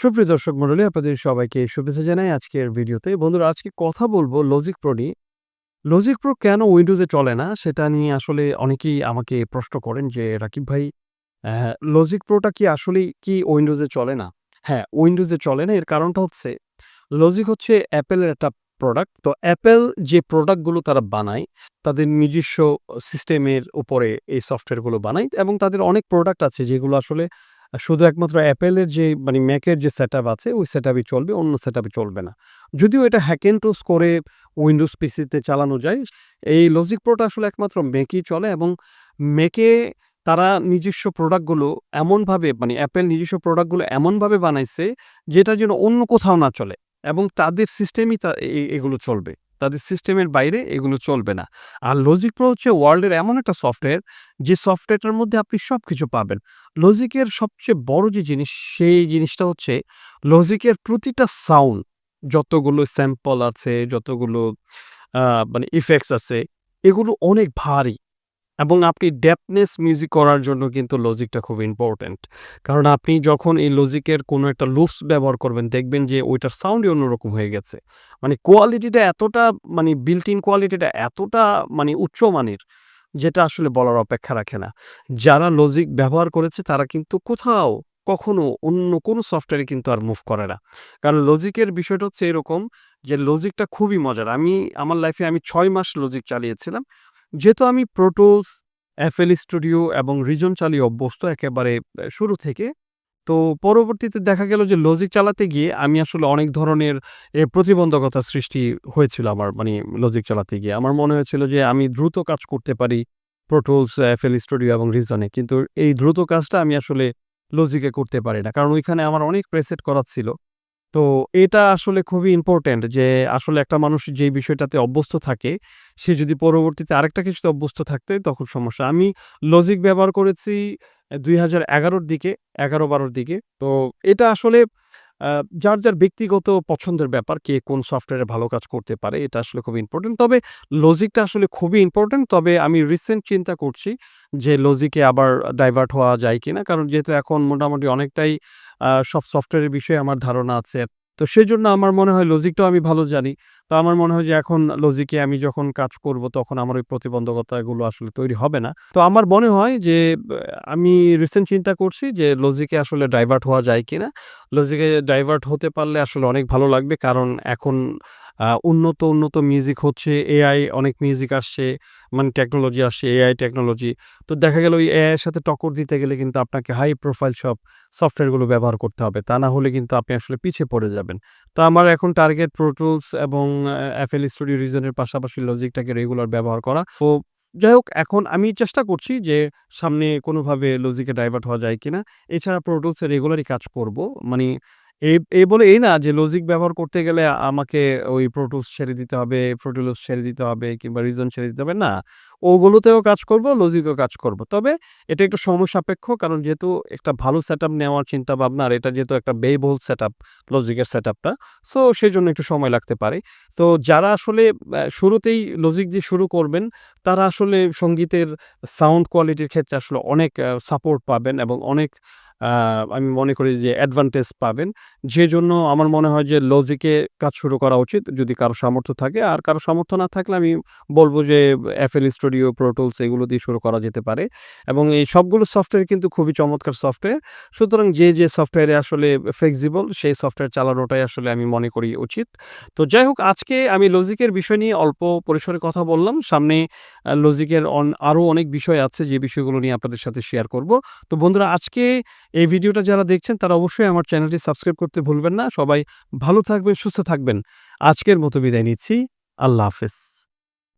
সুপ্রিয় দর্শক মণ্ডলী, আপনাদের সবাইকে শুভেচ্ছা জানাই আজকের ভিডিওতে। বন্ধুরা, আজকে কথা বলব লজিক প্রো নিয়ে। লজিক প্রো কেন উইন্ডোজে চলে না? সেটা নিয়ে আসলে অনেকেই আমাকে প্রশ্ন করেন যে, রাকিব ভাই লজিক প্রোটা কি আসলেই কি উইন্ডোজে চলে না? হ্যাঁ উইন্ডোজে চলে না। এর কারণটা হচ্ছে লজিক হচ্ছে অ্যাপেলের একটা প্রোডাক্ট তো অ্যাপেল যে প্রোডাক্টগুলো তারা বানায়, তাদের নিজস্ব সিস্টেমের উপরে এই সফটওয়্যারগুলো বানায় এবং তাদের অনেক প্রোডাক্ট আছে যেগুলো আসলে শুধু একমাত্র অ্যাপেলের যে মানে ম্যাকের যে সেট আছে, ওই সেট চলবে, অন্য সেট চলবে না। যদিও এটা হ্যাক অ্যান্ড টুস করে উইন্ডোজ পিসিতে চালানো যায়, এই লজিক প্রোটা আসলে একমাত্র ম্যাকই চলে এবং ম্যাকে তারা নিজস্ব প্রোডাক্টগুলো এমনভাবে মানে অ্যাপেল নিজস্ব প্রোডাক্টগুলো এমনভাবে বানাইছে যেটা যেন অন্য কোথাও না চলে এবং তাদের সিস্টেমই তা এগুলো চলবে। তাদের সিস্টেমের বাইরে এগুলো চলবে না। আর লজিক প্রো হচ্ছে ওয়ার্ল্ডের এমন একটা সফটওয়্যার যে সফটওয়্যারটার মধ্যে আপনি সব কিছু পাবেন লজিকের সবচেয়ে বড় যে জিনিস, সেই জিনিসটা হচ্ছে লজিকের প্রতিটা সাউন্ড যতগুলো স্যাম্পল আছে, যতগুলো মানে ইফেক্টস আছে, এগুলো অনেক ভারী। এবং আপনি ডেপনেস মিউজিক করার জন্য কিন্তু লজিকটা খুব ইম্পর্ট্যান্ট কারণ আপনি যখন এই লজিকের কোনো একটা লুপস ব্যবহার করবেন, দেখবেন যে ওইটার সাউন্ডই অন্যরকম হয়ে গেছে। মানে কোয়ালিটিটা এতটা মানে বিল্ট ইন কোয়ালিটিটা এতটা মানে উচ্চমানের যেটা আসলে বলার অপেক্ষা রাখে না। যারা লজিক ব্যবহার করেছে, তারা কিন্তু কোথাও কখনো অন্য কোনো সফটওয়্যারে কিন্তু আর মুভ করে না। কারণ লজিকের বিষয়টা হচ্ছে এরকম যে লজিকটা খুবই মজার। আমি, আমার লাইফে আমি ছয় মাস লজিক চালিয়েছিলাম। যেহেতু আমি প্রোটোস এফএল স্টুডিও এবং রিজন চালিয়ে অভ্যস্ত একেবারে শুরু থেকে, তো পরবর্তীতে দেখা গেল যে লজিক চালাতে গিয়ে আমি আসলে অনেক ধরনের প্রতিবন্ধকতা সৃষ্টি হয়েছিল আমার মানে লজিক চালাতে গিয়ে। আমার মনে হয়েছিল যে আমি দ্রুত কাজ করতে পারি প্রোটোলস এফএল স্টুডিও এবং রিজনে কিন্তু এই দ্রুত কাজটা আমি আসলে লজিকে করতে পারি না। কারণ ওইখানে আমার অনেক প্রেসেট করার ছিল। তো এটা আসলে খুবই ইম্পর্ট্যান্ট যে আসলে একটা মানুষ যে বিষয়টাতে অভ্যস্ত থাকে, সে যদি পরবর্তীতে আরেকটা কিছুতে অভ্যস্ত থাকতে তখন সমস্যা। আমি লজিক ব্যবহার করেছি, দুই হাজার এগারোর দিকে, এগারো বারোর দিকে। তো এটা আসলে যার যার ব্যক্তিগত পছন্দের ব্যাপার, কে কোন সফটওয়্যারে ভালো কাজ করতে পারে, এটা আসলে খুব ইম্পর্টেন্ট তবে লজিকটা আসলে খুবই ইম্পর্টেন্ট তবে আমি রিসেন্ট চিন্তা করছি যে লজিকে আবার ডাইভার্ট হওয়া যায় কিনা। কারণ যেহেতু এখন মোটামুটি অনেকটাই সব সফটওয়্যারের বিষয়ে আমার ধারণা আছে তো সেই জন্য আমার মনে হয় লজিকটাও আমি ভালো জানি। তো আমার মনে হয় যে এখন লজিকে আমি যখন কাজ করব তখন আমার ওই প্রতিবন্ধকতাগুলো আসলে তৈরি হবে না। তো আমার মনে হয় যে, আমি রিসেন্ট চিন্তা করছি যে লজিকে আসলে ডাইভার্ট হওয়া যায় কিনা। লজিকে ডাইভার্ট হতে পারলে আসলে অনেক ভালো লাগবে কারণ এখন উন্নত উন্নত মিউজিক হচ্ছে এআই অনেক মিউজিক আসছে মানে টেকনোলজি আসছে এআই টেকনোলজি তো দেখা গেল ওই এআই এর সাথে টক্কর দিতে গেলে কিন্তু আপনাকে হাই প্রোফাইল সব সফটওয়্যারগুলো ব্যবহার করতে হবে। তা না হলে কিন্তু আপনি আসলে পিছিয়ে পড়ে যাবেন। তো আমার এখন টার্গেট প্রোটুলস এবং এফএল স্টুডিও রিজনের পাশাপাশি লজিকটাকে রেগুলার ব্যবহার করা। তো যাই হোক, এখন আমি চেষ্টা করছি যে সামনে কোনোভাবে লজিকে ডাইভার্ট হওয়া যায় কিনা। এছাড়া প্রোটুলসে রেগুলারই কাজ করব। মানে এই বলে এই না যে লজিক ব্যবহার করতে গেলে আমাকে ওই প্রোটুলস ছেড়ে দিতে হবে প্রোটুলস ছেড়ে দিতে হবে কিংবা রিজন ছেড়ে দিতে হবে, না। ওগুলোতেও কাজ করব লজিকেও কাজ করব। তবে এটা একটু সময় সাপেক্ষ কারণ যেহেতু একটা ভালো সেট আপ নেওয়ার চিন্তা ভাবনা আর এটা যেহেতু একটা ব্যয়বহুল সেট আপ লজিকের সেট আপটা সো সেই জন্য একটু সময় লাগতে পারে। তো যারা আসলে শুরুতেই লজিক দিয়ে শুরু করবেন, তারা আসলে সঙ্গীতের সাউন্ড কোয়ালিটির ক্ষেত্রে আসলে অনেক সাপোর্ট পাবেন এবং অনেক আমি মনে করি যে অ্যাডভান্টেজ পাবেন। যে জন্য আমার মনে হয় যে লজিকে কাজ শুরু করা উচিত যদি কারও সামর্থ্য থাকে। আর কারও সামর্থ্য না থাকলে আমি বলব যে এফএল স্টুডিও প্রোটুলস এগুলো দিয়ে শুরু করা যেতে পারে। এবং এই সবগুলো সফটওয়্যার কিন্তু খুবই চমৎকার সফটওয়্যার সুতরাং যে যে সফটওয়্যারে আসলে ফ্লেক্সিবল সেই সফটওয়্যার চালানোটাই আসলে আমি মনে করি উচিত। তো যাই হোক, আজকে আমি লজিকের বিষয় নিয়ে অল্প পরিসরে কথা বললাম। সামনে লজিকের আরও অনেক বিষয় আছে যে বিষয়গুলো নিয়ে আপনাদের সাথে শেয়ার করব। তো বন্ধুরা, আজকে এই ভিডিওটা যারা দেখছেন, তারা অবশ্যই আমার চ্যানেলটি সাবস্ক্রাইব করতে ভুলবেন না। সবাই ভালো থাকবেন, সুস্থ থাকবেন। আজকের মতো বিদায় নিচ্ছি। আল্লাহ হাফেজ।